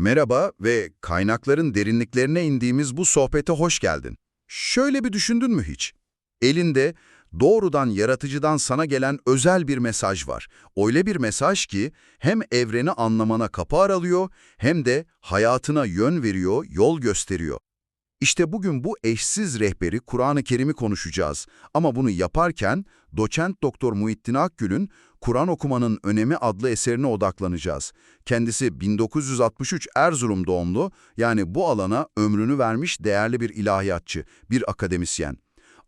Merhaba ve kaynakların derinliklerine indiğimiz bu sohbete hoş geldin. Şöyle bir düşündün mü hiç? Elinde doğrudan yaratıcıdan sana gelen özel bir mesaj var. Öyle bir mesaj ki hem evreni anlamana kapı aralıyor hem de hayatına yön veriyor, yol gösteriyor. İşte bugün bu eşsiz rehberi Kur'an-ı Kerim'i konuşacağız. Ama bunu yaparken doçent doktor Muhittin Akgül'ün Kur'an okumanın önemi adlı eserine odaklanacağız. Kendisi 1963 Erzurum doğumlu, yani bu alana ömrünü vermiş değerli bir ilahiyatçı, bir akademisyen.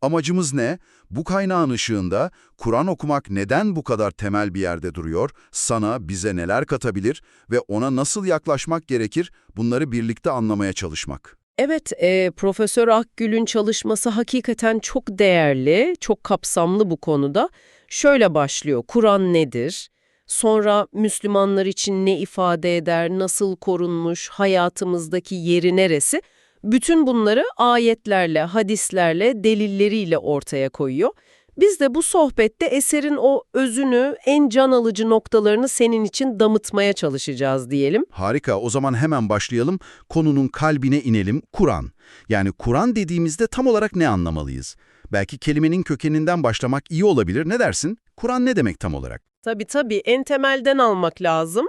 Amacımız ne? Bu kaynağın ışığında Kur'an okumak neden bu kadar temel bir yerde duruyor, sana, bize neler katabilir ve ona nasıl yaklaşmak gerekir bunları birlikte anlamaya çalışmak. Evet, e, Profesör Akgül'ün çalışması hakikaten çok değerli, çok kapsamlı bu konuda. Şöyle başlıyor, Kur'an nedir? Sonra Müslümanlar için ne ifade eder, nasıl korunmuş, hayatımızdaki yeri neresi? Bütün bunları ayetlerle, hadislerle, delilleriyle ortaya koyuyor. Biz de bu sohbette eserin o özünü, en can alıcı noktalarını senin için damıtmaya çalışacağız diyelim. Harika, o zaman hemen başlayalım. Konunun kalbine inelim, Kur'an. Yani Kur'an dediğimizde tam olarak ne anlamalıyız? Belki kelimenin kökeninden başlamak iyi olabilir. Ne dersin? Kur'an ne demek tam olarak? Tabii tabii en temelden almak lazım.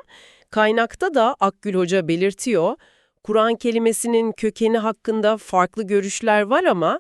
Kaynakta da Akgül Hoca belirtiyor. Kur'an kelimesinin kökeni hakkında farklı görüşler var ama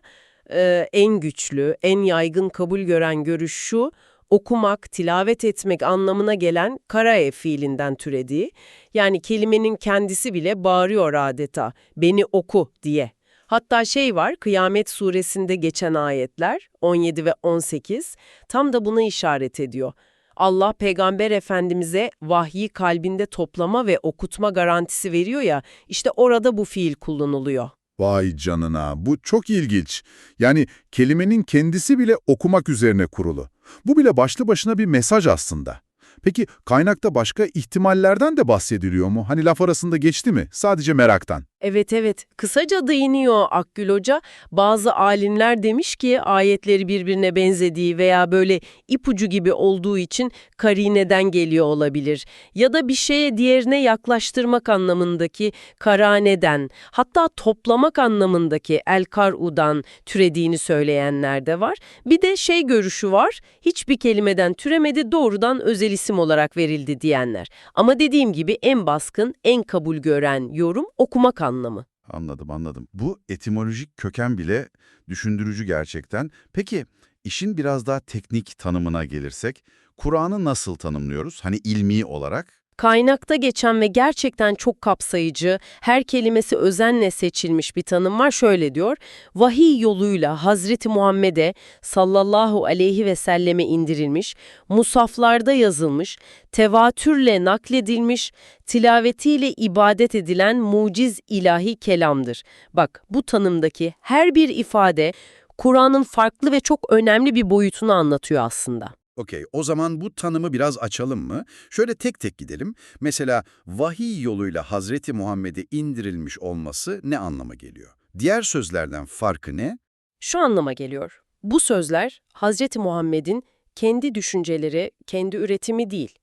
e, en güçlü, en yaygın kabul gören görüş şu, okumak, tilavet etmek anlamına gelen karae fiilinden türediği, yani kelimenin kendisi bile bağırıyor adeta, beni oku diye. Hatta şey var, Kıyamet suresinde geçen ayetler, 17 ve 18, tam da buna işaret ediyor. Allah Peygamber Efendimiz'e vahyi kalbinde toplama ve okutma garantisi veriyor ya, işte orada bu fiil kullanılıyor. Vay canına, bu çok ilginç. Yani kelimenin kendisi bile okumak üzerine kurulu. Bu bile başlı başına bir mesaj aslında. Peki kaynakta başka ihtimallerden de bahsediliyor mu? Hani laf arasında geçti mi? Sadece meraktan. Evet evet, kısaca değiniyor Akgül Hoca. Bazı alimler demiş ki ayetleri birbirine benzediği veya böyle ipucu gibi olduğu için karineden geliyor olabilir. Ya da bir şeye diğerine yaklaştırmak anlamındaki karaneden, hatta toplamak anlamındaki el-kar'udan türediğini söyleyenler de var. Bir de şey görüşü var, hiçbir kelimeden türemedi doğrudan özel isim olarak verildi diyenler. Ama dediğim gibi en baskın, en kabul gören yorum okumak anlamı. Anladım, anladım. Bu etimolojik köken bile düşündürücü gerçekten. Peki, işin biraz daha teknik tanımına gelirsek, Kur'an'ı nasıl tanımlıyoruz? Hani ilmi olarak? Kaynakta geçen ve gerçekten çok kapsayıcı, her kelimesi özenle seçilmiş bir tanım var. Şöyle diyor, vahiy yoluyla Hazreti Muhammed'e sallallahu aleyhi ve selleme indirilmiş, musaflarda yazılmış, tevatürle nakledilmiş, tilavetiyle ibadet edilen muciz ilahi kelamdır. Bak bu tanımdaki her bir ifade Kur'an'ın farklı ve çok önemli bir boyutunu anlatıyor aslında. Okey, o zaman bu tanımı biraz açalım mı? Şöyle tek tek gidelim. Mesela vahiy yoluyla Hazreti Muhammed'e indirilmiş olması ne anlama geliyor? Diğer sözlerden farkı ne? Şu anlama geliyor. Bu sözler Hazreti Muhammed'in kendi düşünceleri, kendi üretimi değil.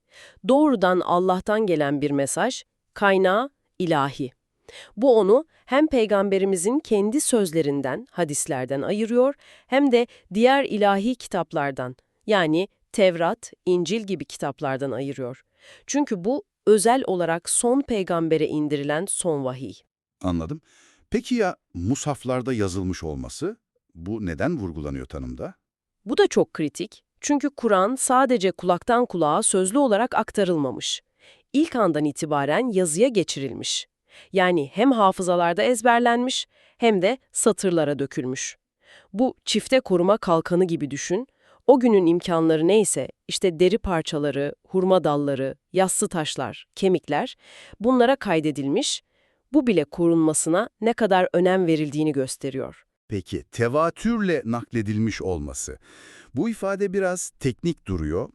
Doğrudan Allah'tan gelen bir mesaj, kaynağı ilahi. Bu onu hem peygamberimizin kendi sözlerinden, hadislerden ayırıyor hem de diğer ilahi kitaplardan yani Tevrat, İncil gibi kitaplardan ayırıyor. Çünkü bu özel olarak son peygambere indirilen son vahiy. Anladım. Peki ya musaflarda yazılmış olması? Bu neden vurgulanıyor tanımda? Bu da çok kritik. Çünkü Kur'an sadece kulaktan kulağa sözlü olarak aktarılmamış. İlk andan itibaren yazıya geçirilmiş. Yani hem hafızalarda ezberlenmiş hem de satırlara dökülmüş. Bu çifte koruma kalkanı gibi düşün. O günün imkanları neyse, işte deri parçaları, hurma dalları, yassı taşlar, kemikler, bunlara kaydedilmiş, bu bile korunmasına ne kadar önem verildiğini gösteriyor. Peki tevatürle nakledilmiş olması. Bu ifade biraz teknik duruyor.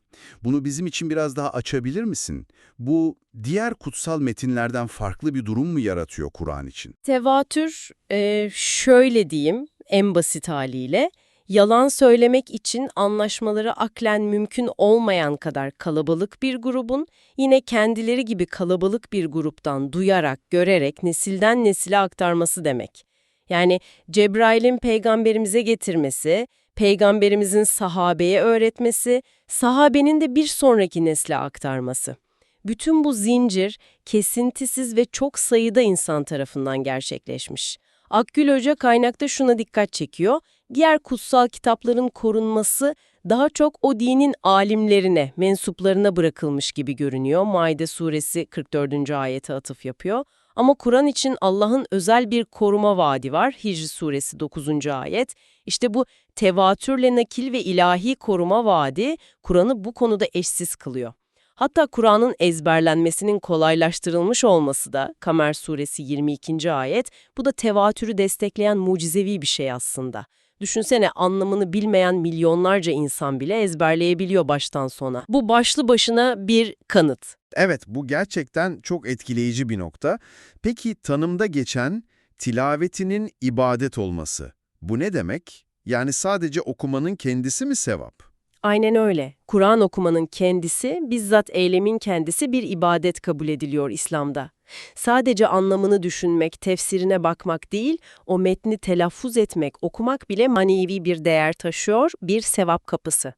Bunu bizim için biraz daha açabilir misin? Bu diğer kutsal metinlerden farklı bir durum mu yaratıyor Kur'an için? Tevatür, e, şöyle diyeyim en basit haliyle, yalan söylemek için anlaşmaları aklen mümkün olmayan kadar kalabalık bir grubun, yine kendileri gibi kalabalık bir gruptan duyarak, görerek nesilden nesile aktarması demek. Yani Cebrail'in peygamberimize getirmesi, peygamberimizin sahabeye öğretmesi, sahabenin de bir sonraki nesle aktarması. Bütün bu zincir kesintisiz ve çok sayıda insan tarafından gerçekleşmiş. Akgül Hoca kaynakta şuna dikkat çekiyor. Diğer kutsal kitapların korunması daha çok o dinin alimlerine, mensuplarına bırakılmış gibi görünüyor. Maide suresi 44. ayete atıf yapıyor. Ama Kur'an için Allah'ın özel bir koruma vaadi var. Hicr suresi 9. ayet. İşte bu tevatürle nakil ve ilahi koruma vaadi Kur'an'ı bu konuda eşsiz kılıyor. Hatta Kur'an'ın ezberlenmesinin kolaylaştırılmış olması da Kamer suresi 22. ayet, bu da tevatürü destekleyen mucizevi bir şey aslında. Düşünsene anlamını bilmeyen milyonlarca insan bile ezberleyebiliyor baştan sona. Bu başlı başına bir kanıt. Evet, bu gerçekten çok etkileyici bir nokta. Peki tanımda geçen tilavetinin ibadet olması. Bu ne demek? Yani sadece okumanın kendisi mi sevap? Aynen öyle. Kur'an okumanın kendisi, bizzat eylemin kendisi bir ibadet kabul ediliyor İslam'da. Sadece anlamını düşünmek, tefsirine bakmak değil, o metni telaffuz etmek, okumak bile manevi bir değer taşıyor, bir sevap kapısı.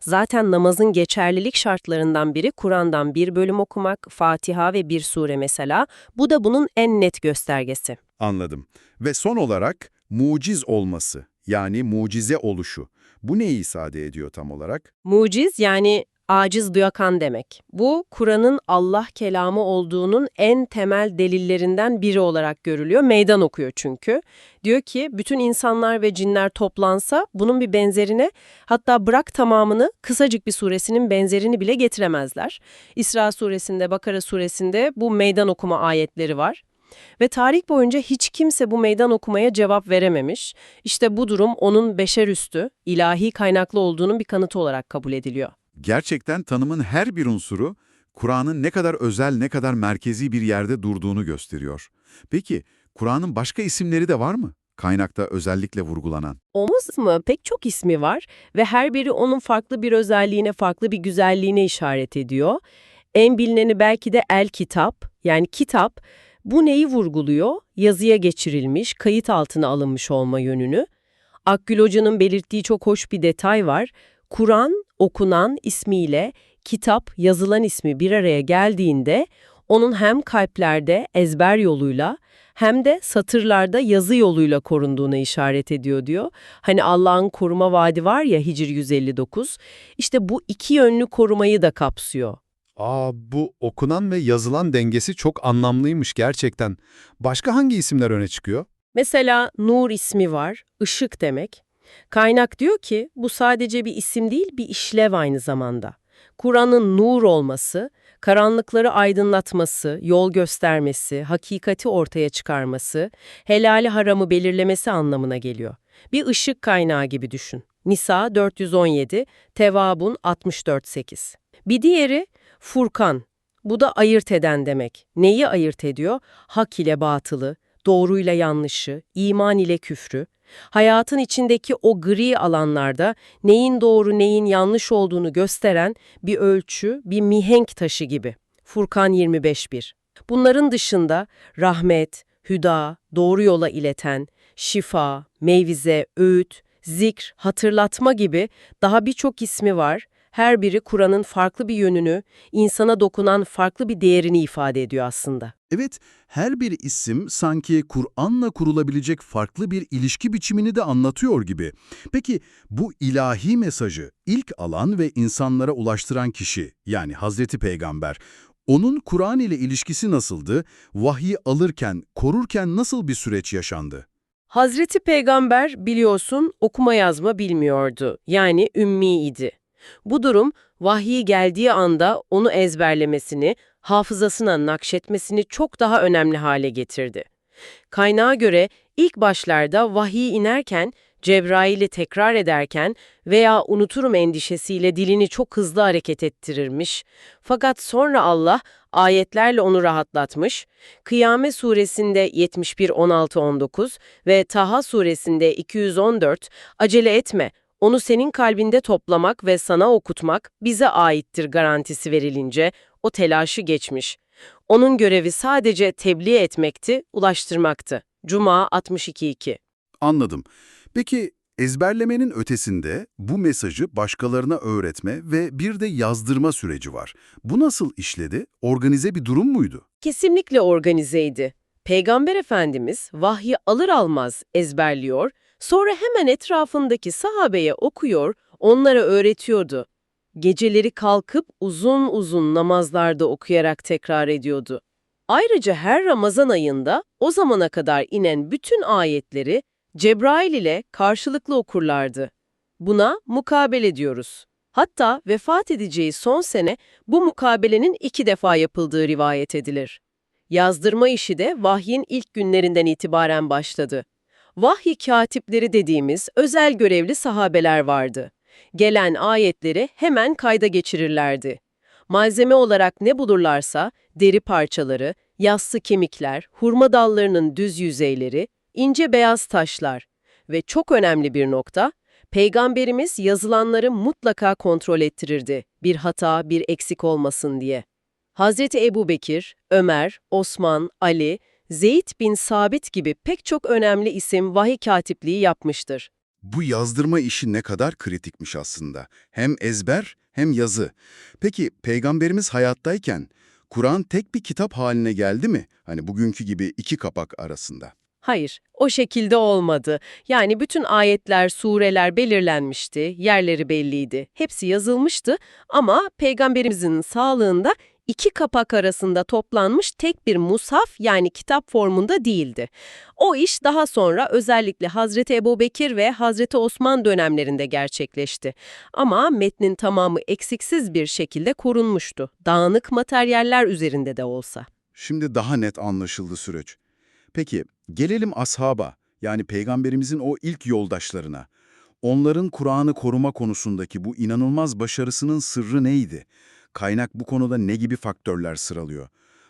Zaten namazın geçerlilik şartlarından biri Kur'an'dan bir bölüm okumak, Fatiha ve bir sure mesela, bu da bunun en net göstergesi. Anladım. Ve son olarak muciz olması, yani mucize oluşu. Bu neyi ifade ediyor tam olarak? Muciz yani aciz duyakan demek. Bu Kur'an'ın Allah kelamı olduğunun en temel delillerinden biri olarak görülüyor. Meydan okuyor çünkü. Diyor ki bütün insanlar ve cinler toplansa bunun bir benzerine hatta bırak tamamını kısacık bir suresinin benzerini bile getiremezler. İsra suresinde, Bakara suresinde bu meydan okuma ayetleri var. Ve tarih boyunca hiç kimse bu meydan okumaya cevap verememiş. İşte bu durum onun beşerüstü, ilahi kaynaklı olduğunun bir kanıtı olarak kabul ediliyor. Gerçekten tanımın her bir unsuru, Kur'an'ın ne kadar özel, ne kadar merkezi bir yerde durduğunu gösteriyor. Peki, Kur'an'ın başka isimleri de var mı? Kaynakta özellikle vurgulanan. Olmaz mı? Pek çok ismi var ve her biri onun farklı bir özelliğine, farklı bir güzelliğine işaret ediyor. En bilineni belki de El Kitap, yani kitap. Bu neyi vurguluyor? Yazıya geçirilmiş, kayıt altına alınmış olma yönünü. Akgül Hoca'nın belirttiği çok hoş bir detay var. Kur'an, okunan ismiyle kitap, yazılan ismi bir araya geldiğinde onun hem kalplerde ezber yoluyla hem de satırlarda yazı yoluyla korunduğuna işaret ediyor diyor. Hani Allah'ın koruma vaadi var ya Hicr 159, işte bu iki yönlü korumayı da kapsıyor. Aa, bu okunan ve yazılan dengesi çok anlamlıymış gerçekten. Başka hangi isimler öne çıkıyor? Mesela Nur ismi var, ışık demek. Kaynak diyor ki bu sadece bir isim değil bir işlev aynı zamanda. Kur'an'ın nur olması, karanlıkları aydınlatması, yol göstermesi, hakikati ortaya çıkarması, helali haramı belirlemesi anlamına geliyor. Bir ışık kaynağı gibi düşün. Nisa 417, Tevabun 64.8. Bir diğeri Furkan. Bu da ayırt eden demek. Neyi ayırt ediyor? Hak ile batılı, doğruyla yanlışı, iman ile küfrü. Hayatın içindeki o gri alanlarda neyin doğru neyin yanlış olduğunu gösteren bir ölçü, bir mihenk taşı gibi. Furkan 25.1 Bunların dışında rahmet, hüda, doğru yola ileten, şifa, meyvize, öğüt, zikr, hatırlatma gibi daha birçok ismi var. Her biri Kur'an'ın farklı bir yönünü, insana dokunan farklı bir değerini ifade ediyor aslında. Evet, her bir isim sanki Kur'an'la kurulabilecek farklı bir ilişki biçimini de anlatıyor gibi. Peki bu ilahi mesajı ilk alan ve insanlara ulaştıran kişi, yani Hazreti Peygamber, onun Kur'an ile ilişkisi nasıldı? Vahyi alırken, korurken nasıl bir süreç yaşandı? Hazreti Peygamber biliyorsun okuma yazma bilmiyordu. Yani ümmiydi. Bu durum vahyi geldiği anda onu ezberlemesini, hafızasına nakşetmesini çok daha önemli hale getirdi. Kaynağa göre ilk başlarda vahiy inerken Cebrail'i tekrar ederken veya unuturum endişesiyle dilini çok hızlı hareket ettirirmiş. Fakat sonra Allah ayetlerle onu rahatlatmış. Kıyamet suresinde 71 16 19 ve Taha suresinde 214 acele etme onu senin kalbinde toplamak ve sana okutmak bize aittir garantisi verilince o telaşı geçmiş. Onun görevi sadece tebliğ etmekti, ulaştırmaktı. Cuma 62.2 Anladım. Peki ezberlemenin ötesinde bu mesajı başkalarına öğretme ve bir de yazdırma süreci var. Bu nasıl işledi? Organize bir durum muydu? Kesinlikle organizeydi. Peygamber Efendimiz vahyi alır almaz ezberliyor, sonra hemen etrafındaki sahabeye okuyor, onlara öğretiyordu. Geceleri kalkıp uzun uzun namazlarda okuyarak tekrar ediyordu. Ayrıca her Ramazan ayında o zamana kadar inen bütün ayetleri Cebrail ile karşılıklı okurlardı. Buna mukabele diyoruz. Hatta vefat edeceği son sene bu mukabelenin iki defa yapıldığı rivayet edilir. Yazdırma işi de vahyin ilk günlerinden itibaren başladı. Vahiy katipleri dediğimiz özel görevli sahabeler vardı. Gelen ayetleri hemen kayda geçirirlerdi. Malzeme olarak ne bulurlarsa deri parçaları, yassı kemikler, hurma dallarının düz yüzeyleri, ince beyaz taşlar ve çok önemli bir nokta, Peygamberimiz yazılanları mutlaka kontrol ettirirdi, bir hata, bir eksik olmasın diye. Hazreti Ebu Bekir, Ömer, Osman, Ali, Zeyd bin Sabit gibi pek çok önemli isim vahiy katipliği yapmıştır. Bu yazdırma işi ne kadar kritikmiş aslında. Hem ezber hem yazı. Peki peygamberimiz hayattayken Kur'an tek bir kitap haline geldi mi? Hani bugünkü gibi iki kapak arasında. Hayır, o şekilde olmadı. Yani bütün ayetler, sureler belirlenmişti, yerleri belliydi. Hepsi yazılmıştı ama Peygamberimizin sağlığında iki kapak arasında toplanmış tek bir mushaf yani kitap formunda değildi. O iş daha sonra özellikle Hazreti Ebubekir ve Hazreti Osman dönemlerinde gerçekleşti. Ama metnin tamamı eksiksiz bir şekilde korunmuştu. Dağınık materyaller üzerinde de olsa. Şimdi daha net anlaşıldı süreç. Peki gelelim ashaba yani peygamberimizin o ilk yoldaşlarına. Onların Kur'an'ı koruma konusundaki bu inanılmaz başarısının sırrı neydi? Kaynak bu konuda ne gibi faktörler sıralıyor?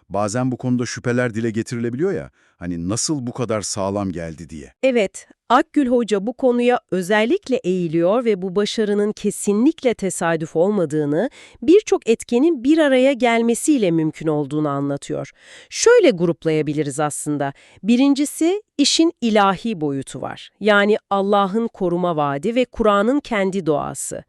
Bazen bu konuda şüpheler dile getirilebiliyor ya, hani nasıl bu kadar sağlam geldi diye. Evet, Akgül Hoca bu konuya özellikle eğiliyor ve bu başarının kesinlikle tesadüf olmadığını, birçok etkenin bir araya gelmesiyle mümkün olduğunu anlatıyor. Şöyle gruplayabiliriz aslında. Birincisi, işin ilahi boyutu var. Yani Allah'ın koruma vaadi ve Kur'an'ın kendi doğası.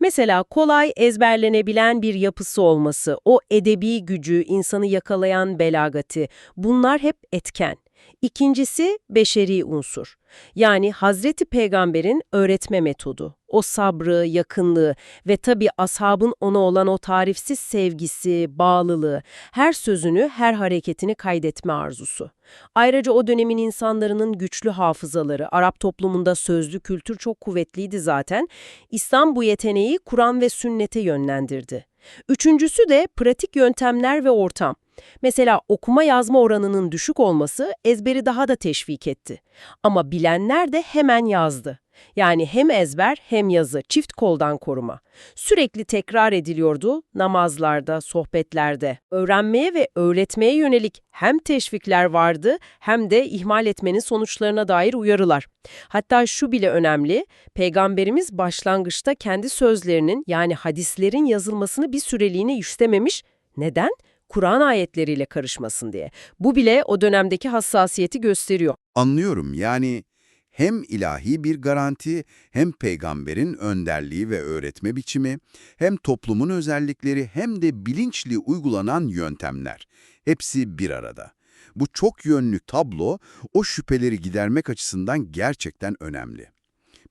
Mesela kolay ezberlenebilen bir yapısı olması, o edebi gücü, insanı yakalayan belagati, bunlar hep etken. İkincisi beşeri unsur. Yani Hazreti Peygamber'in öğretme metodu. O sabrı, yakınlığı ve tabii ashabın ona olan o tarifsiz sevgisi, bağlılığı, her sözünü, her hareketini kaydetme arzusu. Ayrıca o dönemin insanların güçlü hafızaları, Arap toplumunda sözlü kültür çok kuvvetliydi zaten. İslam bu yeteneği Kur'an ve sünnete yönlendirdi. Üçüncüsü de pratik yöntemler ve ortam. Mesela okuma yazma oranının düşük olması ezberi daha da teşvik etti. Ama bilenler de hemen yazdı. Yani hem ezber hem yazı, çift koldan koruma. Sürekli tekrar ediliyordu namazlarda, sohbetlerde. Öğrenmeye ve öğretmeye yönelik hem teşvikler vardı hem de ihmal etmenin sonuçlarına dair uyarılar. Hatta şu bile önemli, Peygamberimiz başlangıçta kendi sözlerinin yani hadislerin yazılmasını bir süreliğine istememiş. Neden? Kur'an ayetleriyle karışmasın diye. Bu bile o dönemdeki hassasiyeti gösteriyor. Anlıyorum yani hem ilahi bir garanti, hem peygamberin önderliği ve öğretme biçimi, hem toplumun özellikleri hem de bilinçli uygulanan yöntemler. Hepsi bir arada. Bu çok yönlü tablo o şüpheleri gidermek açısından gerçekten önemli.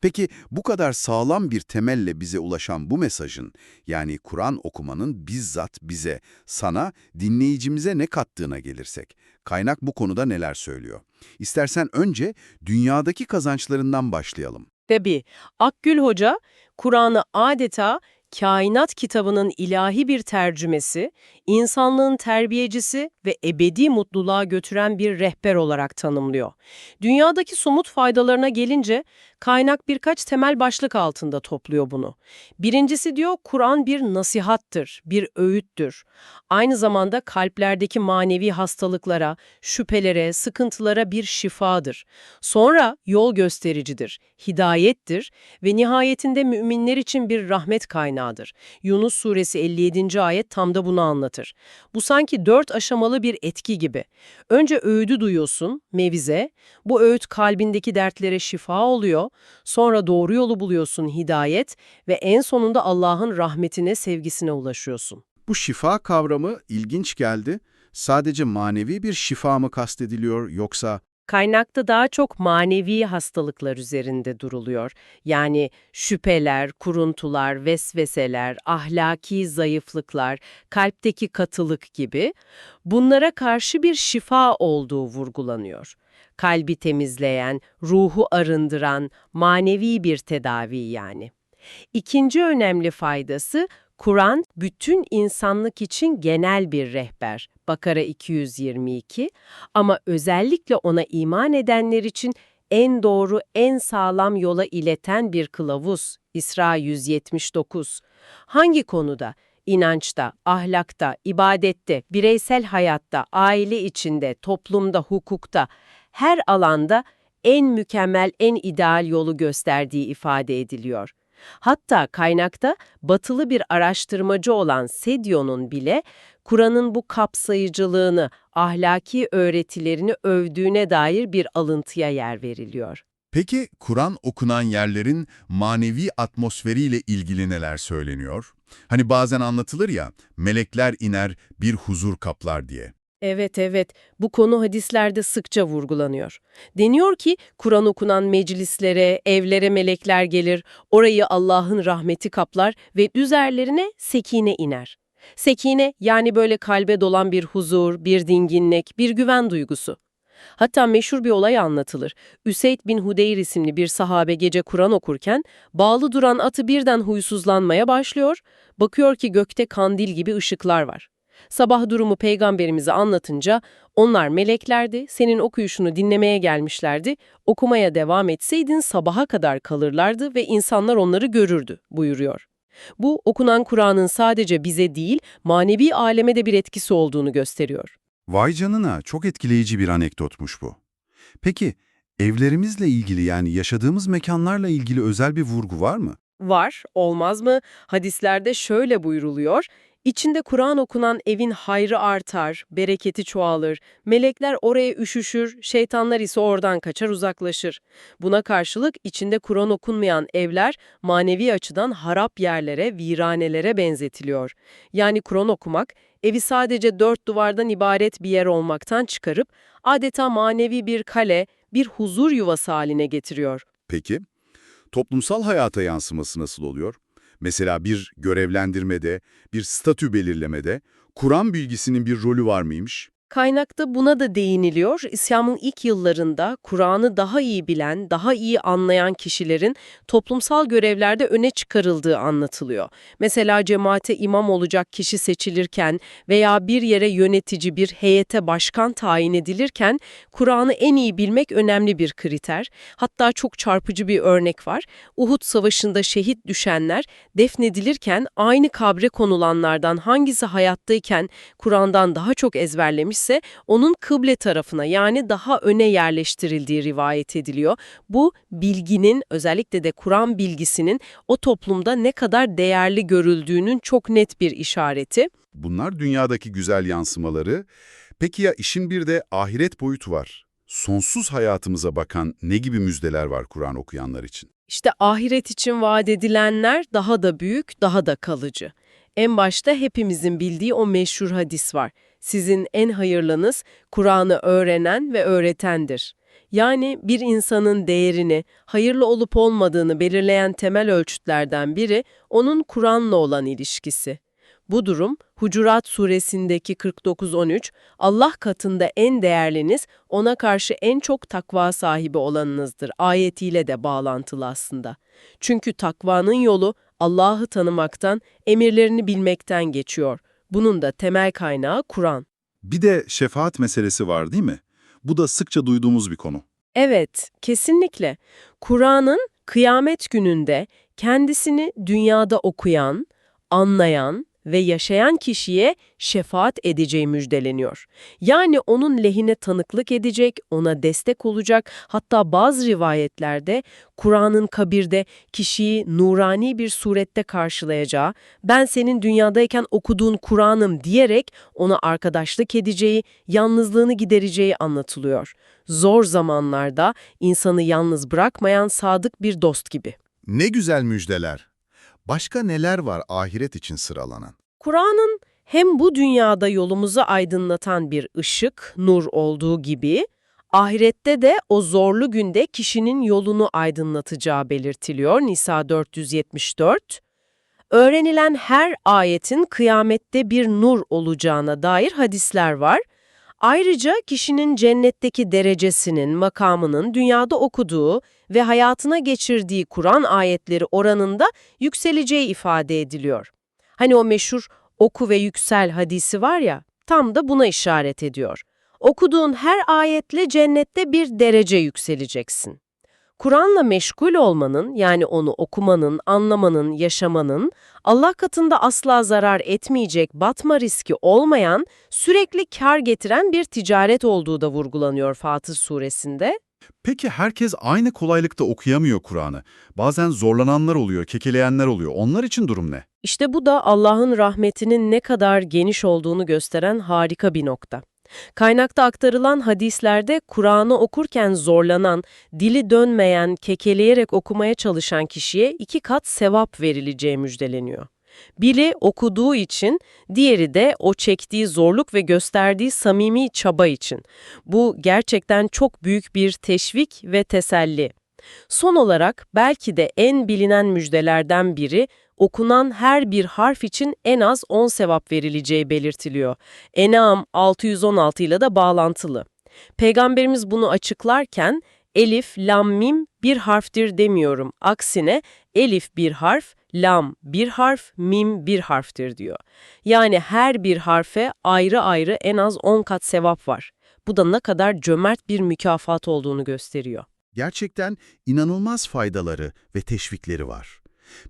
Peki bu kadar sağlam bir temelle bize ulaşan bu mesajın, yani Kur'an okumanın bizzat bize, sana, dinleyicimize ne kattığına gelirsek, kaynak bu konuda neler söylüyor? İstersen önce dünyadaki kazançlarından başlayalım. Tabii, Akgül Hoca, Kur'an'ı adeta kainat kitabının ilahi bir tercümesi, insanlığın terbiyecisi ve ebedi mutluluğa götüren bir rehber olarak tanımlıyor. Dünyadaki somut faydalarına gelince kaynak birkaç temel başlık altında topluyor bunu. Birincisi diyor Kur'an bir nasihattır, bir öğüttür. Aynı zamanda kalplerdeki manevi hastalıklara, şüphelere, sıkıntılara bir şifadır. Sonra yol göstericidir, hidayettir ve nihayetinde müminler için bir rahmet kaynağıdır. Yunus suresi 57. ayet tam da bunu anlatır. Bu sanki dört aşamalı bir etki gibi. Önce öğüdü duyuyorsun, mevize. Bu öğüt kalbindeki dertlere şifa oluyor. Sonra doğru yolu buluyorsun, hidayet ve en sonunda Allah'ın rahmetine, sevgisine ulaşıyorsun. Bu şifa kavramı ilginç geldi. Sadece manevi bir şifa mı kastediliyor yoksa Kaynakta daha çok manevi hastalıklar üzerinde duruluyor. Yani şüpheler, kuruntular, vesveseler, ahlaki zayıflıklar, kalpteki katılık gibi bunlara karşı bir şifa olduğu vurgulanıyor. Kalbi temizleyen, ruhu arındıran, manevi bir tedavi yani. İkinci önemli faydası Kur'an bütün insanlık için genel bir rehber. Bakara 222 ama özellikle ona iman edenler için en doğru, en sağlam yola ileten bir kılavuz. İsra 179. Hangi konuda? İnançta, ahlakta, ibadette, bireysel hayatta, aile içinde, toplumda, hukukta, her alanda en mükemmel, en ideal yolu gösterdiği ifade ediliyor. Hatta kaynakta batılı bir araştırmacı olan Sedio'nun bile Kur'an'ın bu kapsayıcılığını, ahlaki öğretilerini övdüğüne dair bir alıntıya yer veriliyor. Peki Kur'an okunan yerlerin manevi atmosferiyle ilgili neler söyleniyor? Hani bazen anlatılır ya, melekler iner, bir huzur kaplar diye. Evet evet, bu konu hadislerde sıkça vurgulanıyor. Deniyor ki Kur'an okunan meclislere, evlere melekler gelir, orayı Allah'ın rahmeti kaplar ve üzerlerine sekine iner. Sekine yani böyle kalbe dolan bir huzur, bir dinginlik, bir güven duygusu. Hatta meşhur bir olay anlatılır. Üseyd bin Hudeyr isimli bir sahabe gece Kur'an okurken bağlı duran atı birden huysuzlanmaya başlıyor. Bakıyor ki gökte kandil gibi ışıklar var. Sabah durumu peygamberimize anlatınca onlar meleklerdi, senin okuyuşunu dinlemeye gelmişlerdi, okumaya devam etseydin sabaha kadar kalırlardı ve insanlar onları görürdü buyuruyor. Bu okunan Kur'an'ın sadece bize değil, manevi aleme de bir etkisi olduğunu gösteriyor. Vay canına, çok etkileyici bir anekdotmuş bu. Peki, evlerimizle ilgili yani yaşadığımız mekanlarla ilgili özel bir vurgu var mı? Var, olmaz mı? Hadislerde şöyle buyruluyor. İçinde Kur'an okunan evin hayrı artar, bereketi çoğalır, melekler oraya üşüşür, şeytanlar ise oradan kaçar uzaklaşır. Buna karşılık içinde Kur'an okunmayan evler manevi açıdan harap yerlere, viranelere benzetiliyor. Yani Kur'an okumak, evi sadece dört duvardan ibaret bir yer olmaktan çıkarıp adeta manevi bir kale, bir huzur yuvası haline getiriyor. Peki, toplumsal hayata yansıması nasıl oluyor? Mesela bir görevlendirmede, bir statü belirlemede Kur'an bilgisinin bir rolü var mıymış? Kaynakta buna da değiniliyor. İslam'ın ilk yıllarında Kur'an'ı daha iyi bilen, daha iyi anlayan kişilerin toplumsal görevlerde öne çıkarıldığı anlatılıyor. Mesela cemaate imam olacak kişi seçilirken veya bir yere yönetici bir heyete başkan tayin edilirken Kur'an'ı en iyi bilmek önemli bir kriter. Hatta çok çarpıcı bir örnek var. Uhud Savaşı'nda şehit düşenler defnedilirken aynı kabre konulanlardan hangisi hayattayken Kur'an'dan daha çok ezberlemiş ise onun kıble tarafına yani daha öne yerleştirildiği rivayet ediliyor. Bu bilginin özellikle de Kur'an bilgisinin o toplumda ne kadar değerli görüldüğünün çok net bir işareti. Bunlar dünyadaki güzel yansımaları. Peki ya işin bir de ahiret boyutu var. Sonsuz hayatımıza bakan ne gibi müjdeler var Kur'an okuyanlar için? İşte ahiret için vaat edilenler daha da büyük, daha da kalıcı. En başta hepimizin bildiği o meşhur hadis var. Sizin en hayırlınız Kur'an'ı öğrenen ve öğretendir. Yani bir insanın değerini, hayırlı olup olmadığını belirleyen temel ölçütlerden biri onun Kur'an'la olan ilişkisi. Bu durum Hucurat suresindeki 49-13 Allah katında en değerliniz ona karşı en çok takva sahibi olanınızdır ayetiyle de bağlantılı aslında. Çünkü takvanın yolu Allah'ı tanımaktan, emirlerini bilmekten geçiyor. Bunun da temel kaynağı Kur'an. Bir de şefaat meselesi var değil mi? Bu da sıkça duyduğumuz bir konu. Evet, kesinlikle. Kur'an'ın kıyamet gününde kendisini dünyada okuyan, anlayan ve yaşayan kişiye şefaat edeceği müjdeleniyor. Yani onun lehine tanıklık edecek, ona destek olacak, hatta bazı rivayetlerde Kur'an'ın kabirde kişiyi nurani bir surette karşılayacağı, ben senin dünyadayken okuduğun Kur'an'ım diyerek ona arkadaşlık edeceği, yalnızlığını gidereceği anlatılıyor. Zor zamanlarda insanı yalnız bırakmayan sadık bir dost gibi. Ne güzel müjdeler. Başka neler var ahiret için sıralanan? Kur'an'ın hem bu dünyada yolumuzu aydınlatan bir ışık, nur olduğu gibi, ahirette de o zorlu günde kişinin yolunu aydınlatacağı belirtiliyor Nisa 474. Öğrenilen her ayetin kıyamette bir nur olacağına dair hadisler var. Ayrıca kişinin cennetteki derecesinin, makamının dünyada okuduğu ve hayatına geçirdiği Kur'an ayetleri oranında yükseleceği ifade ediliyor. Hani o meşhur oku ve yüksel hadisi var ya, tam da buna işaret ediyor. Okuduğun her ayetle cennette bir derece yükseleceksin. Kur'an'la meşgul olmanın, yani onu okumanın, anlamanın, yaşamanın, Allah katında asla zarar etmeyecek, batma riski olmayan, sürekli kar getiren bir ticaret olduğu da vurgulanıyor Fatır suresinde. Peki herkes aynı kolaylıkta okuyamıyor Kur'an'ı. Bazen zorlananlar oluyor, kekeleyenler oluyor. Onlar için durum ne? İşte bu da Allah'ın rahmetinin ne kadar geniş olduğunu gösteren harika bir nokta. Kaynakta aktarılan hadislerde Kur'an'ı okurken zorlanan, dili dönmeyen, kekeleyerek okumaya çalışan kişiye iki kat sevap verileceği müjdeleniyor. Biri okuduğu için, diğeri de o çektiği zorluk ve gösterdiği samimi çaba için. Bu gerçekten çok büyük bir teşvik ve teselli. Son olarak belki de en bilinen müjdelerden biri, okunan her bir harf için en az 10 sevap verileceği belirtiliyor. En'am 616 ile de bağlantılı. Peygamberimiz bunu açıklarken elif, lam, mim bir harftir demiyorum. Aksine elif bir harf, lam bir harf, mim bir harftir diyor. Yani her bir harfe ayrı ayrı en az 10 kat sevap var. Bu da ne kadar cömert bir mükafat olduğunu gösteriyor. Gerçekten inanılmaz faydaları ve teşvikleri var.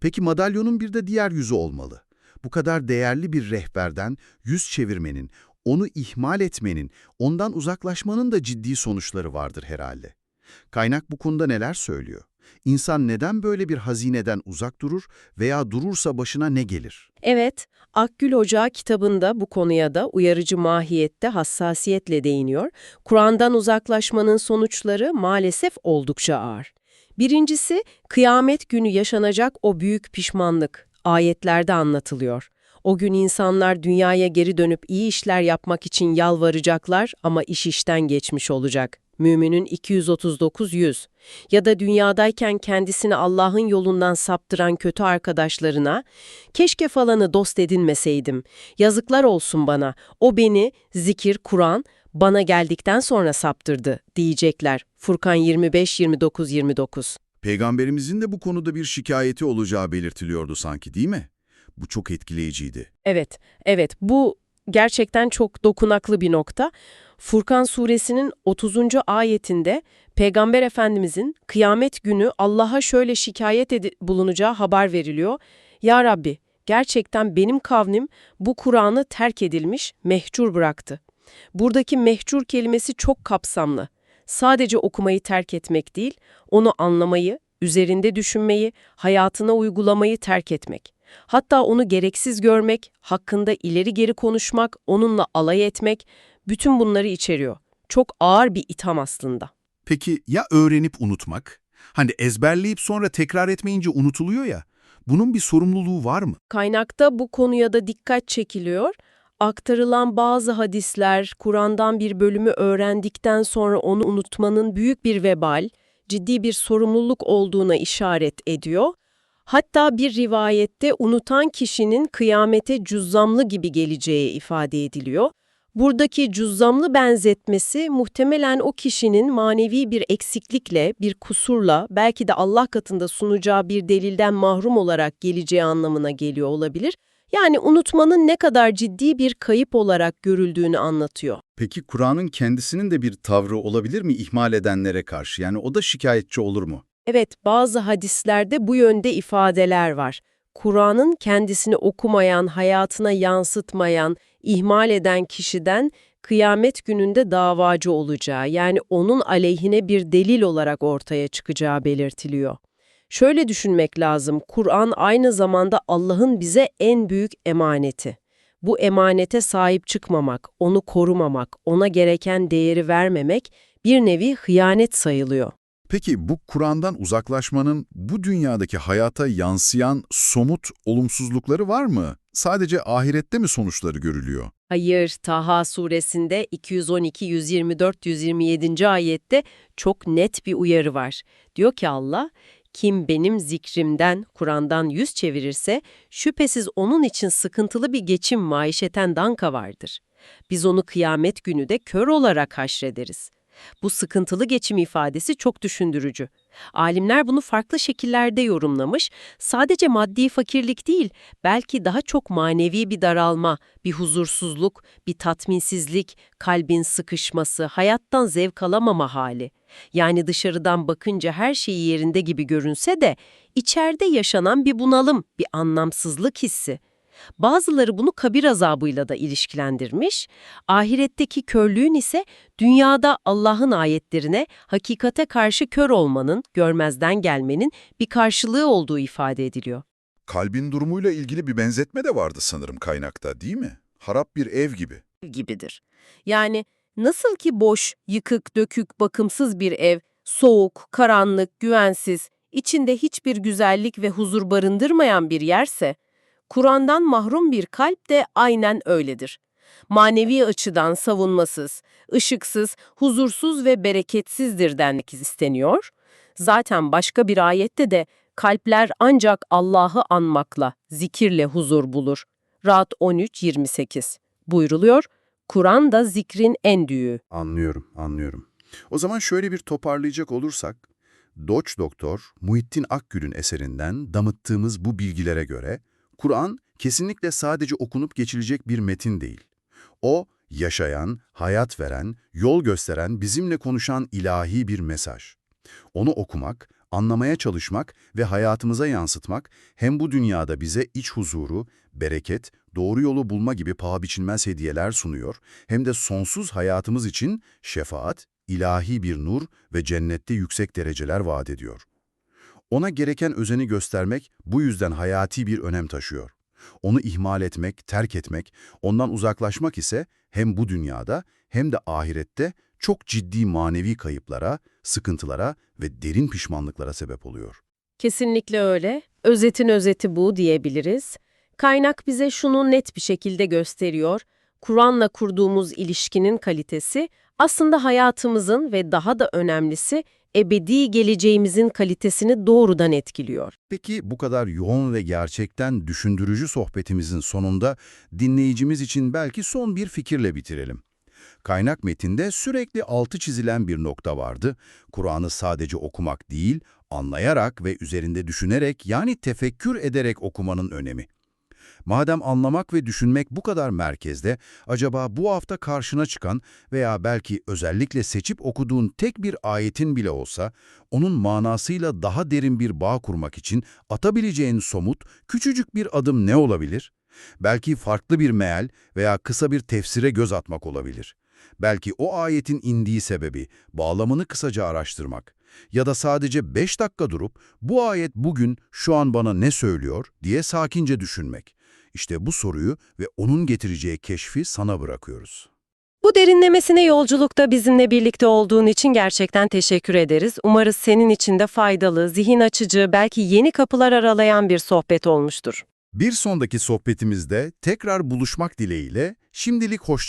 Peki madalyonun bir de diğer yüzü olmalı. Bu kadar değerli bir rehberden yüz çevirmenin, onu ihmal etmenin, ondan uzaklaşmanın da ciddi sonuçları vardır herhalde. Kaynak bu konuda neler söylüyor? İnsan neden böyle bir hazineden uzak durur veya durursa başına ne gelir? Evet, Akgül Hoca kitabında bu konuya da uyarıcı mahiyette hassasiyetle değiniyor. Kur'an'dan uzaklaşmanın sonuçları maalesef oldukça ağır. Birincisi, kıyamet günü yaşanacak o büyük pişmanlık ayetlerde anlatılıyor. O gün insanlar dünyaya geri dönüp iyi işler yapmak için yalvaracaklar ama iş işten geçmiş olacak. Müminin 239-100 ya da dünyadayken kendisini Allah'ın yolundan saptıran kötü arkadaşlarına keşke falanı dost edinmeseydim, yazıklar olsun bana, o beni, zikir, Kur'an, bana geldikten sonra saptırdı diyecekler. Furkan 25-29-29 Peygamberimizin de bu konuda bir şikayeti olacağı belirtiliyordu sanki değil mi? Bu çok etkileyiciydi. Evet, evet bu gerçekten çok dokunaklı bir nokta. Furkan suresinin 30. ayetinde Peygamber Efendimizin kıyamet günü Allah'a şöyle şikayet bulunacağı haber veriliyor. Ya Rabbi, gerçekten benim kavnim bu Kur'an'ı terk edilmiş, mehcur bıraktı. Buradaki mehcur kelimesi çok kapsamlı. Sadece okumayı terk etmek değil, onu anlamayı, üzerinde düşünmeyi, hayatına uygulamayı terk etmek. Hatta onu gereksiz görmek, hakkında ileri geri konuşmak, onunla alay etmek, bütün bunları içeriyor. Çok ağır bir itham aslında. Peki ya öğrenip unutmak? Hani ezberleyip sonra tekrar etmeyince unutuluyor ya. Bunun bir sorumluluğu var mı? Kaynakta bu konuya da dikkat çekiliyor. Aktarılan bazı hadisler, Kur'an'dan bir bölümü öğrendikten sonra onu unutmanın büyük bir vebal, ciddi bir sorumluluk olduğuna işaret ediyor. Hatta bir rivayette unutan kişinin kıyamete cüzzamlı gibi geleceği ifade ediliyor. Buradaki cüzzamlı benzetmesi muhtemelen o kişinin manevi bir eksiklikle, bir kusurla, belki de Allah katında sunacağı bir delilden mahrum olarak geleceği anlamına geliyor olabilir. Yani unutmanın ne kadar ciddi bir kayıp olarak görüldüğünü anlatıyor. Peki Kur'an'ın kendisinin de bir tavrı olabilir mi ihmal edenlere karşı? Yani o da şikayetçi olur mu? Evet, bazı hadislerde bu yönde ifadeler var. Kur'an'ın kendisini okumayan, hayatına yansıtmayan, ihmal eden kişiden kıyamet gününde davacı olacağı, yani onun aleyhine bir delil olarak ortaya çıkacağı belirtiliyor. Şöyle düşünmek lazım, Kur'an aynı zamanda Allah'ın bize en büyük emaneti. Bu emanete sahip çıkmamak, onu korumamak, ona gereken değeri vermemek bir nevi hıyanet sayılıyor. Peki bu Kur'an'dan uzaklaşmanın bu dünyadaki hayata yansıyan somut olumsuzlukları var mı? Sadece ahirette mi sonuçları görülüyor? Hayır, Taha suresinde 212, 124, 127. ayette çok net bir uyarı var. Diyor ki Allah, kim benim zikrimden, Kur'an'dan yüz çevirirse, şüphesiz onun için sıkıntılı bir geçim maişeten danka vardır. Biz onu kıyamet günü de kör olarak haşrederiz. Bu sıkıntılı geçim ifadesi çok düşündürücü. Alimler bunu farklı şekillerde yorumlamış, sadece maddi fakirlik değil, belki daha çok manevi bir daralma, bir huzursuzluk, bir tatminsizlik, kalbin sıkışması, hayattan zevk alamama hali. Yani dışarıdan bakınca her şey yerinde gibi görünse de içeride yaşanan bir bunalım, bir anlamsızlık hissi. Bazıları bunu kabir azabıyla da ilişkilendirmiş, ahiretteki körlüğün ise dünyada Allah'ın ayetlerine hakikate karşı kör olmanın, görmezden gelmenin bir karşılığı olduğu ifade ediliyor. Kalbin durumuyla ilgili bir benzetme de vardı sanırım kaynakta değil mi? Harap bir ev gibi. gibidir. Yani nasıl ki boş, yıkık, dökük, bakımsız bir ev, soğuk, karanlık, güvensiz, içinde hiçbir güzellik ve huzur barındırmayan bir yerse, Kur'an'dan mahrum bir kalp de aynen öyledir. Manevi açıdan savunmasız, ışıksız, huzursuz ve bereketsizdir denmek isteniyor. Zaten başka bir ayette de kalpler ancak Allah'ı anmakla, zikirle huzur bulur. Ra'd 13-28 buyruluyor. Kur'an da zikrin en büyüğü. Anlıyorum, anlıyorum. O zaman şöyle bir toparlayacak olursak, Doç Doktor Muhittin Akgül'ün eserinden damıttığımız bu bilgilere göre, Kur'an kesinlikle sadece okunup geçilecek bir metin değil. O, yaşayan, hayat veren, yol gösteren, bizimle konuşan ilahi bir mesaj. Onu okumak, anlamaya çalışmak ve hayatımıza yansıtmak hem bu dünyada bize iç huzuru, bereket, doğru yolu bulma gibi paha biçilmez hediyeler sunuyor, hem de sonsuz hayatımız için şefaat, ilahi bir nur ve cennette yüksek dereceler vaat ediyor. Ona gereken özeni göstermek bu yüzden hayati bir önem taşıyor. Onu ihmal etmek, terk etmek, ondan uzaklaşmak ise hem bu dünyada hem de ahirette çok ciddi manevi kayıplara, sıkıntılara ve derin pişmanlıklara sebep oluyor. Kesinlikle öyle. Özetin özeti bu diyebiliriz. Kaynak bize şunu net bir şekilde gösteriyor. Kur'an'la kurduğumuz ilişkinin kalitesi aslında hayatımızın ve daha da önemlisi ebedi geleceğimizin kalitesini doğrudan etkiliyor. Peki bu kadar yoğun ve gerçekten düşündürücü sohbetimizin sonunda dinleyicimiz için belki son bir fikirle bitirelim. Kaynak metinde sürekli altı çizilen bir nokta vardı. Kur'an'ı sadece okumak değil, anlayarak ve üzerinde düşünerek yani tefekkür ederek okumanın önemi. Madem anlamak ve düşünmek bu kadar merkezde, acaba bu hafta karşına çıkan veya belki özellikle seçip okuduğun tek bir ayetin bile olsa, onun manasıyla daha derin bir bağ kurmak için atabileceğin somut, küçücük bir adım ne olabilir? Belki farklı bir meal veya kısa bir tefsire göz atmak olabilir. Belki o ayetin indiği sebebi, bağlamını kısaca araştırmak ya da sadece 5 dakika durup bu ayet bugün şu an bana ne söylüyor diye sakince düşünmek. İşte bu soruyu ve onun getireceği keşfi sana bırakıyoruz. Bu derinlemesine yolculukta bizimle birlikte olduğun için gerçekten teşekkür ederiz. Umarız senin için de faydalı, zihin açıcı, belki yeni kapılar aralayan bir sohbet olmuştur. Bir sondaki sohbetimizde tekrar buluşmak dileğiyle şimdilik hoşça